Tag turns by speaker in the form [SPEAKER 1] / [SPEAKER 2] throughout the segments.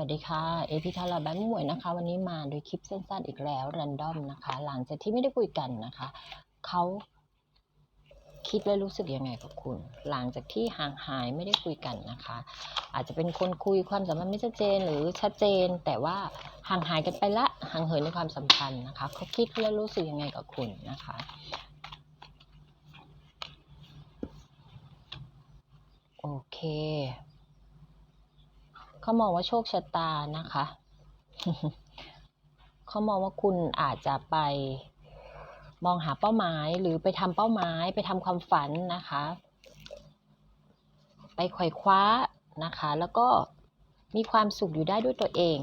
[SPEAKER 1] วัสดีค่ะ เอพิทาราแบ้านหมวยนะคะ วันนี้มาโดยคลิปสั้นๆอีกแล้วรันดอมนะคะ หลังจากที่ไม่ได้คุยกันนะคะ เขาคิดและรู้สึกยังไงกับคุณ หลังจากที่ห่างหายไม่ได้คุยกันนะคะ อาจจะเป็นคนคุยความสัมพันธ์ไม่ชัดเจนหรือชัดเจน แต่ว่าห่างหายกันไปละห่างเหินในความสัมพันธ์นะคะเขาคิดและรู้สึกยังไงกับคุณนะคะโอเค เขามองว่าโชคชะตานะคะ เขามองว่าคุณอาจจะไปมองหาเป้าหมายหรือไปทำเป้าหมายไปทำความฝันนะคะ ไปไขว่คว้านะคะ แล้วก็มีความสุขอยู่ได้ด้วยตัวเอง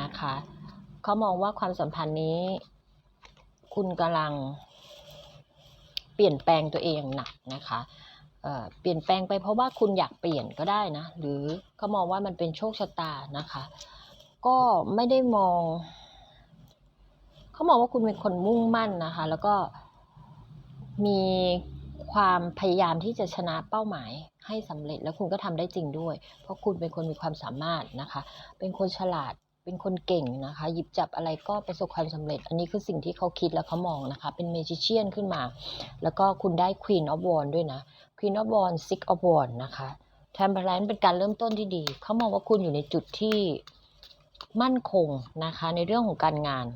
[SPEAKER 1] นะคะเขามองว่าความสัมพันธ์นี้ คุณกำลังเปลี่ยนแปลงตัวเองอย่างหนักนะคะ เปลี่ยนแปลงไปเพราะว่าคุณอยากเปลี่ยนก็ได้นะ หรือเขามองว่ามันเป็นโชคชะตานะคะ ก็ไม่ได้มอง เขามองว่าคุณเป็นคนมุ่งมั่นนะคะ แล้วก็มีความพยายามที่จะชนะเป้าหมายให้สำเร็จแล้วคุณก็ทำได้จริงด้วย เพราะคุณเป็นคนมีความสามารถนะคะ เป็นคนฉลาด เป็นคนเก่งนะคะ หยิบจับอะไรก็ประสบความสำเร็จ อันนี้คือสิ่งที่เขาคิดแล้วเขามองนะคะ เป็นเมจิเชียนขึ้นมา แล้วก็คุณได้ Queen of Wands ด้วยนะ Queen of Wands Six of Wands นะคะ Temperance เป็นการเริ่มต้นที่ดี เขามองว่าคุณอยู่ในจุดที่มั่นคงนะคะ ในเรื่องของการงาน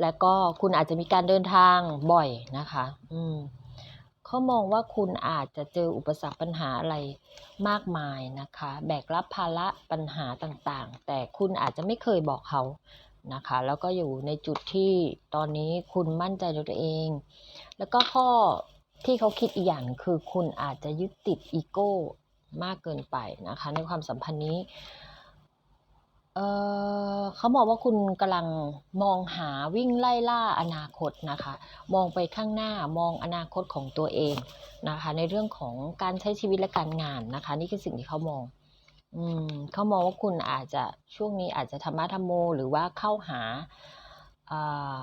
[SPEAKER 1] และก็คุณอาจจะมีการเดินทางบ่อยนะคะ อืม เขามองว่าคุณอาจจะเจออุปสรรคปัญหาอะไรมากมายนะคะ แบกรับภาระปัญหาต่างๆ แต่คุณอาจจะไม่เคยบอกเขานะคะ แล้วก็อยู่ในจุดที่ตอนนี้คุณมั่นใจในตัวเอง แล้วก็ข้อที่เขาคิดอีกอย่างหนึ่งคือคุณอาจจะยึดติดอีโก้มากเกินไปนะคะ ในความสัมพันธ์นี้ เออเขามองว่าคุณกำลังมองหาวิ่งไล่ล่าอนาคตนะคะ มองไปข้างหน้ามองอนาคตของตัวเองนะคะ ในเรื่องของการใช้ชีวิตและการงานนะคะ นี่คือสิ่งที่เขามองอืมเขามองว่าคุณอาจจะช่วงนี้อาจจะธรรมะธรรมโม หรือว่าเข้าหาอ่า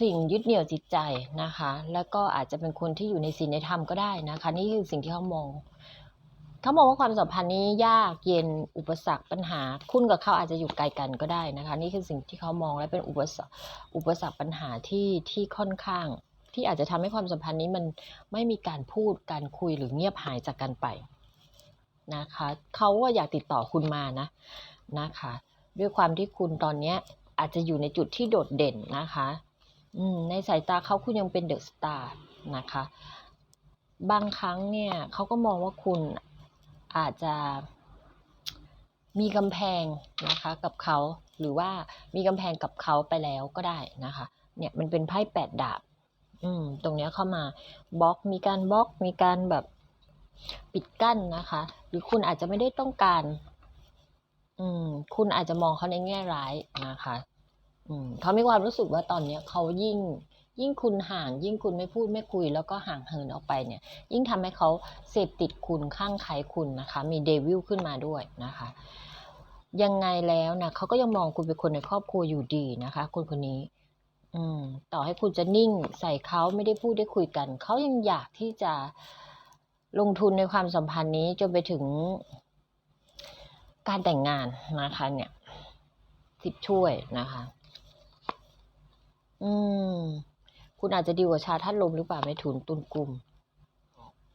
[SPEAKER 1] สิ่งยึดเหนี่ยวจิตใจนะคะ แล้วก็อาจจะเป็นคนที่อยู่ในศีลในธรรมก็ได้นะคะ นี่คือสิ่งที่เขามอง เขามองว่าความสัมพันธ์นี้ยากเย็นอุปสรรคปัญหา คุณกับเขาอาจจะอยู่ไกลกันก็ได้นะคะ นี่คือสิ่งที่เขามองและเป็นอุปสรรคอุปสรรคปัญหาที่ที่ค่อนข้าง ที่อาจจะทำให้ความสัมพันธ์นี้มันไม่มีการพูดการคุยหรือเงียบหายจากกันไปนะคะเขาก็อยากติดต่อคุณมานะนะคะ ด้วยความที่คุณตอนเนี้ยอาจจะอยู่ในจุดที่โดดเด่นนะคะในสายตาเขาคุณยังเป็นเดอะสตาร์นะคะ บางครั้งเนี่ยเขาก็มองว่าคุณ อาจจะมีกำแพงนะคะกับเขาหรือว่ามีกำแพงกับเขาไปแล้วก็ได้นะคะ เนี่ยมันเป็นไพ่แปดดาบ อืมตรงเนี้ยเข้ามาบล็อกมีการบล็อกมีการแบบปิดกั้นนะคะ หรือคุณอาจจะไม่ได้ต้องการ อืม คุณอาจจะมองเขาในแง่ร้ายนะคะ อืมเขามีความรู้สึกว่าตอนเนี้ยเขายิ่ง ยิ่งคุณห่าง ยิ่งคุณไม่พูดไม่คุย แล้วก็ห่างเหินออกไปเนี่ย ยิ่งทำให้เขาเสพติดคุณข้างใครคุณนะคะ มีเดวิลขึ้นมาด้วยนะคะ ยังไงแล้วนะเขาก็ยังมองคุณเป็นคนในครอบครัวอยู่ดีนะคะ คนคนนี้อืมต่อให้คุณจะนิ่งใส่เขาไม่ได้พูดได้คุยกัน เขายังอยากที่จะลงทุนในความสัมพันธ์นี้จนไปถึงการแต่งงานนะคะเนี่ยสิบช่วยนะคะ อืม คุณอาจจะดีกว่าชาท่านลมหรือเปล่าไม่ถุนตุนกลุ่ม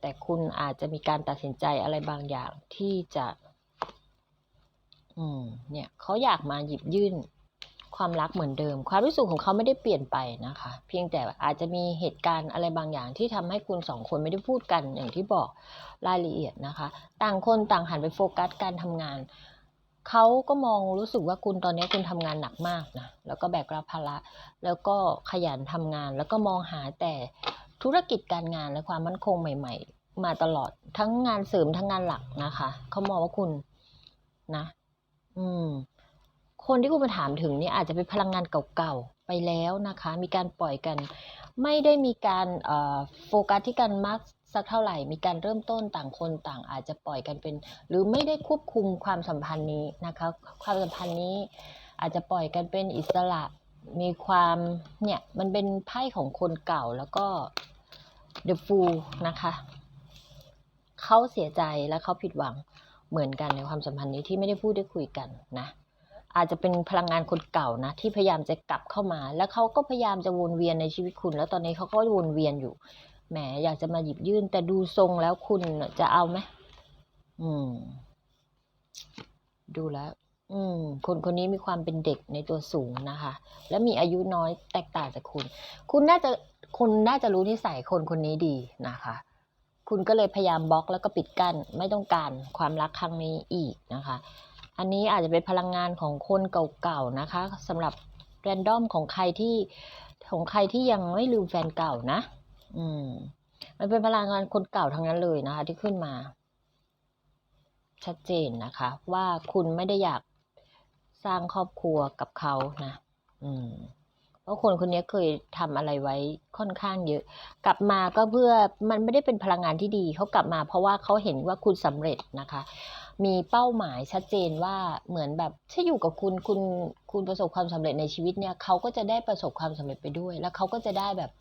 [SPEAKER 1] แต่คุณอาจจะมีการตัดสินใจอะไรบางอย่างที่จะ อืม เนี่ยเขาอยากมาหยิบยื่นความรักเหมือนเดิม ความรู้สึกของเขาไม่ได้เปลี่ยนไปนะคะ เพียงแต่อาจจะมีเหตุการณ์อะไรบางอย่างที่ทำให้คุณสองคนไม่ได้พูดกันอย่างที่บอกรายละเอียดนะคะ ต่างคนต่างหันไปโฟกัสการทำงาน เขาก็มองรู้สึกว่าคุณตอนนี้คุณทำงานหนักมากนะ แล้วก็แบกรับภาระ แล้วก็ขยันทำงาน แล้วก็มองหาแต่ธุรกิจการงานและความมั่นคงใหม่ ๆ มาตลอด ทั้งงานเสริมทั้งงานหลักนะคะ เขามองว่าคุณนะ อืม คนที่คุณมาถามถึงนี่อาจจะเป็นพลังงานเก่าๆ ไปแล้วนะคะ มีการปล่อยกัน ไม่ได้มีการโฟกัสที่กันมากสักเท่าไหร่ มีการเริ่มต้นต่างคนต่างอาจจะปล่อยกันเป็น หรือไม่ได้ควบคุมความสัมพันธ์นี้นะคะ ความสัมพันธ์นี้อาจจะปล่อยกันเป็นอิสระ มีความเนี่ยมันเป็นไพ่ของคนเก่าแล้วก็ The Fool นะคะ เขาเสียใจและเขาผิดหวังเหมือนกันในความสัมพันธ์นี้ที่ไม่ได้พูดได้คุยกันนะ อาจจะเป็นพลังงานคนเก่านะ ที่พยายามจะกลับเข้ามา แล้วเขาก็พยายามจะวนเวียนในชีวิตคุณ แล้วตอนนี้เขาก็วนเวียนอยู่แหมอยากจะมาหยิบยื่น แต่ดูทรงแล้วคุณจะเอาไหมอืม ดูแล้ว อืม คนคนนี้มีความเป็นเด็กในตัวสูงนะคะ และมีอายุน้อยแตกต่างจากคุณ คุณน่าจะคุณน่าจะรู้นิสัยคนคนนี้ดีนะคะ คุณก็เลยพยายามบล็อกแล้วก็ปิดกั้นไม่ต้องการความรักครั้งนี้อีกนะคะ อันนี้อาจจะเป็นพลังงานของคนเก่าๆนะคะสำหรับแรนดอมของใครที่ของใครที่ยังไม่ลืมแฟนเก่านะ อืม มันเป็นพลังงานคนเก่าทั้งนั้นเลยนะคะ ที่ขึ้นมา ชัดเจนนะคะ ว่าคุณไม่ได้อยากสร้างครอบครัวกับเขานะ อืมเพราะคนคนนี้เคยทำอะไรไว้ค่อนข้างเยอะ กลับมาก็เพื่อมันไม่ได้เป็นพลังงานที่ดีเขากลับมา เพราะว่าเขาเห็นว่าคุณสำเร็จนะคะ มีเป้าหมายชัดเจนว่าเหมือนแบบถ้าอยู่กับคุณคุณคุณประสบความสำเร็จในชีวิตเนี่ยเขาก็จะได้ประสบความสำเร็จไปด้วย แล้วเขาก็จะได้แบบ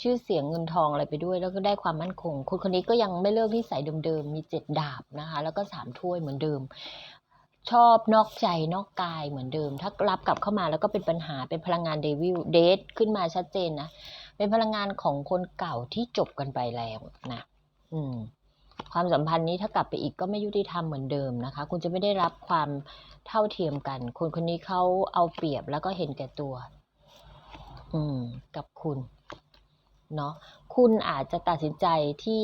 [SPEAKER 1] ชื่อเสียงเงินทองอะไรไปด้วย แล้วก็ได้ความมั่นคงคุณคนนี้ก็ยังไม่เลิกนิสัยเดิมๆมีเจ็ดดาบนะคะ แล้วก็สามถ้วยเหมือนเดิม ชอบนอกใจนอกกายเหมือนเดิม ถ้ารับกลับเข้ามาแล้วก็เป็นปัญหาเป็นพลังงานเดวิลเดทขึ้นมาชัดเจนนะเป็นพลังงานของคนเก่าที่จบกันไปแล้วนะ อืม ความสัมพันธ์นี้ถ้ากลับไปอีกก็ไม่ยุติธรรมเหมือนเดิมนะคะ คุณจะไม่ได้รับความเท่าเทียมกัน คนคนนี้เขาเอาเปรียบแล้วก็เห็นแก่ตัว อืม กับคุณ เนาะคุณอาจจะตัดสินใจที่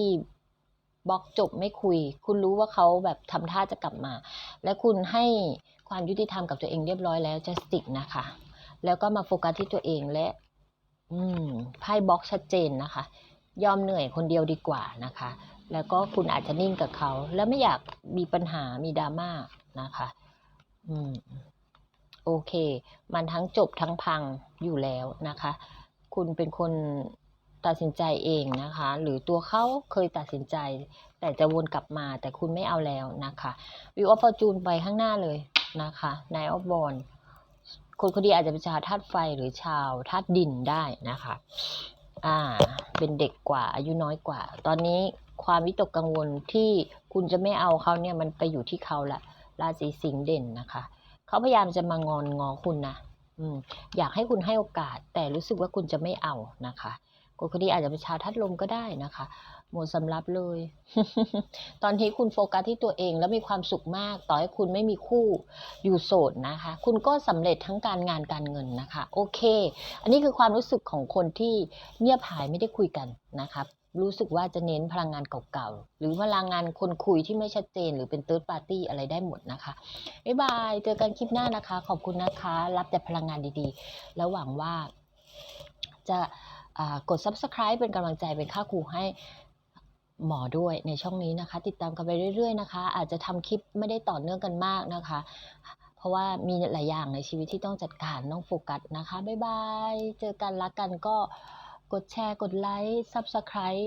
[SPEAKER 1] บล็อกจบไม่คุย คุณรู้ว่าเขาแบบทำท่าจะกลับมา และคุณให้ความยุติธรรมกับตัวเองเรียบร้อยแล้วจะสติกนะคะ แล้วก็มาโฟกัสที่ตัวเองและ อืมไพ่บล็อกชัดเจนนะคะ ยอมเหนื่อยคนเดียวดีกว่านะคะ แล้วก็คุณอาจจะนิ่งกับเขา แล้วไม่อยากมีปัญหามีดราม่านะคะ อืม โอเค มันทั้งจบทั้งพังอยู่แล้วนะคะ คุณเป็นคนตัดสินใจเองนะคะ หรือตัวเขาเคยตัดสินใจ แต่จะวนกลับมาแต่คุณไม่เอาแล้วนะคะวิวออฟฟอร์จูนไปข้างหน้าเลยนะคะนายออฟบอลคนคนดีอาจจะเป็นชาวธาตุไฟหรือชาวธาตุดินได้นะคะ อ่า เป็นเด็กกว่า อายุน้อยกว่า ตอนนี้ความวิตกกังวลที่คุณจะไม่เอาเขาเนี่ยมันไปอยู่ที่เขาละราศีสิงห์เด่นนะคะเขาพยายามจะมางอนงอคุณนะอืมอยากให้คุณให้โอกาส แต่รู้สึกว่าคุณจะไม่เอานะคะคนคนนี้อาจจะเป็นชาวธาตุลมก็ได้นะคะ หมดสำรับเลย ตอนนี้คุณโฟกัสที่ตัวเองแล้วมีความสุขมาก ต่อให้คุณไม่มีคู่อยู่โสดนะคะ คุณก็สำเร็จทั้งการงานการเงินนะคะ โอเค อันนี้คือความรู้สึกของคนที่เงียบหายไม่ได้คุยกันนะคะรู้สึกว่าจะเน้นพลังงานเก่าๆ หรือพลังงานคนคุยที่ไม่ชัดเจน หรือเป็น third party อะไรได้หมดนะคะ บ๊ายบาย เจอกันคลิปหน้านะคะ ขอบคุณนะคะ รับแต่พลังงานดีๆ แล้วหวังว่าจะกด subscribe เป็นกำลังใจเป็นค่าครูให้ หมอด้วยในช่องนี้นะคะ ติดตามกันไปเรื่อย ๆ นะคะ อาจจะทำคลิปไม่ได้ต่อเนื่องกันมากนะคะ เพราะว่ามีหลายอย่างในชีวิตที่ต้องจัดการต้องโฟกัสนะคะ บ๊ายบาย เจอกันรักกันก็กดแชร์กดไลค์ subscribe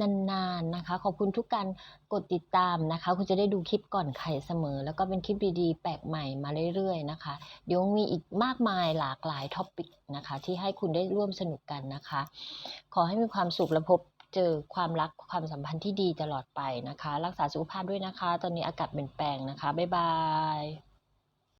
[SPEAKER 1] นานๆนะคะ ขอบคุณทุกการกดติดตามนะคะ คุณจะได้ดูคลิปก่อนใครเสมอ แล้วก็เป็นคลิปดีๆ แปลกใหม่มาเรื่อยๆนะคะ เดี๋ยวมีอีกมากมายหลากหลายท็อปิกนะคะ ที่ให้คุณได้ร่วมสนุกกันนะคะ ขอให้มีความสุขและพบ เจอความรักความสัมพันธ์ที่ดีตลอดไปนะคะ รักษาสุขภาพด้วยนะคะ ตอนนี้อากาศเปลี่ยนแปลงนะคะ บ๊ายบาย